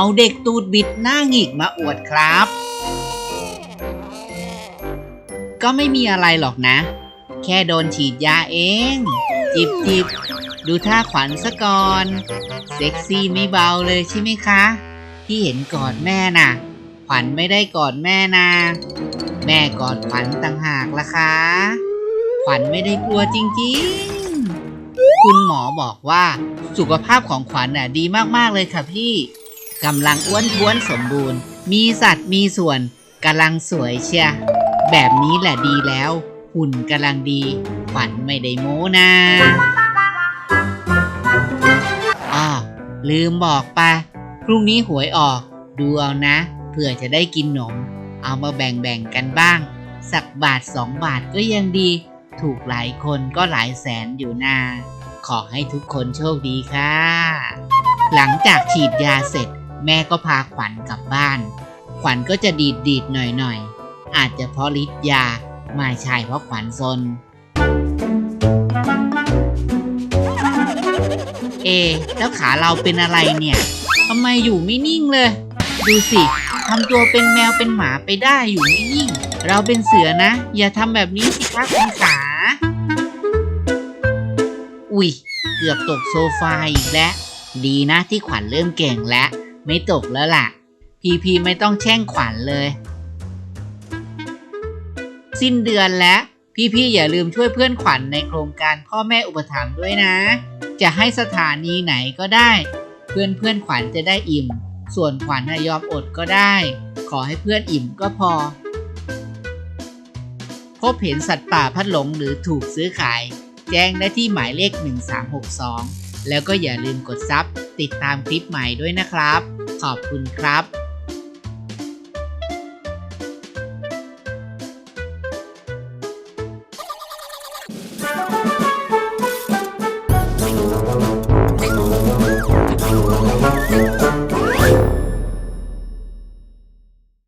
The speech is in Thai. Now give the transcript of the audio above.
เอาเด็กตูดบิดหน้าหงิกมาอวดครับ ก็ไม่มีอะไรหรอกนะ แค่โดนฉีดยาเอง จิบจิบดูท่าขวัญซะก่อน เซ็กซี่ไม่เบาเลยใช่ไหมคะ ที่เห็นกอดแม่น่ะ ขวัญไม่ได้กอดแม่นะแม่กอดขวัญต่างหากล่ะคะขวัญไม่ได้กลัวจริงๆ คุณหมอบอกว่าสุขภาพของขวัญน่ะดีมากๆเลยค่ะพี่ กำลังอ้วนท้วนสมบูรณ์ มีสัตว์มีส่วนกำลังสวยเชียแบบนี้แหละดีแล้ว หุ่นกำลังดีขวัญไม่ได้โม้นะอ้อลืมบอกไปพรุ่งนี้หวยออก ดูเอานะ เผื่อจะได้กินหนม เอามาแบ่งๆกันบ้าง สักบาทสองบาทก็ยังดี ถูกหลายคนก็หลายแสนอยู่นาขอให้ทุกคนโชคดีค่ะ หลังจากฉีดยาเสร็จ แม่ก็พาขวัญกลับบ้าน ขวัญก็จะดีดดีดหน่อยหน่อยอาจจะเพราะฤทธิ์ยาไม่ใช่เพราะขวัญซน เอะแล้วขาเราเป็นอะไรเนี่ยทำไมอยู่ไม่นิ่งเลย ดูสิทำตัวเป็นแมวเป็นหมาไปได้อยู่ไม่นิ่ง เราเป็นเสือนะ อย่าทำแบบนี้สิคะคุณขา อุ๊ย เกือบตกโซฟาอีกแล้ว ดีนะที่ขวัญเริ่มเก่งแล้ว ไม่ตกแล้วล่ะ พีพีไม่ต้องแช่งขวัญเลย สิ้นเดือนแล้วพี่ๆอย่าลืมช่วยเพื่อนขวัญในโครงการพ่อแม่อุปถัมภ์ด้วยนะ จะให้สถานีไหนก็ได้ เพื่อนเพื่อนขวัญจะได้อิ่ม ส่วนขวัญยอมอดก็ได้ ขอให้เพื่อนอิ่มก็พอ พบเห็นสัตว์ป่าพัดหลงหรือถูกซื้อขาย แจ้งได้ที่หมายเลข 1362 แล้วก็อย่าลืมกดซับติดตามคลิปใหม่ด้วยนะครับ ขอบคุณครับ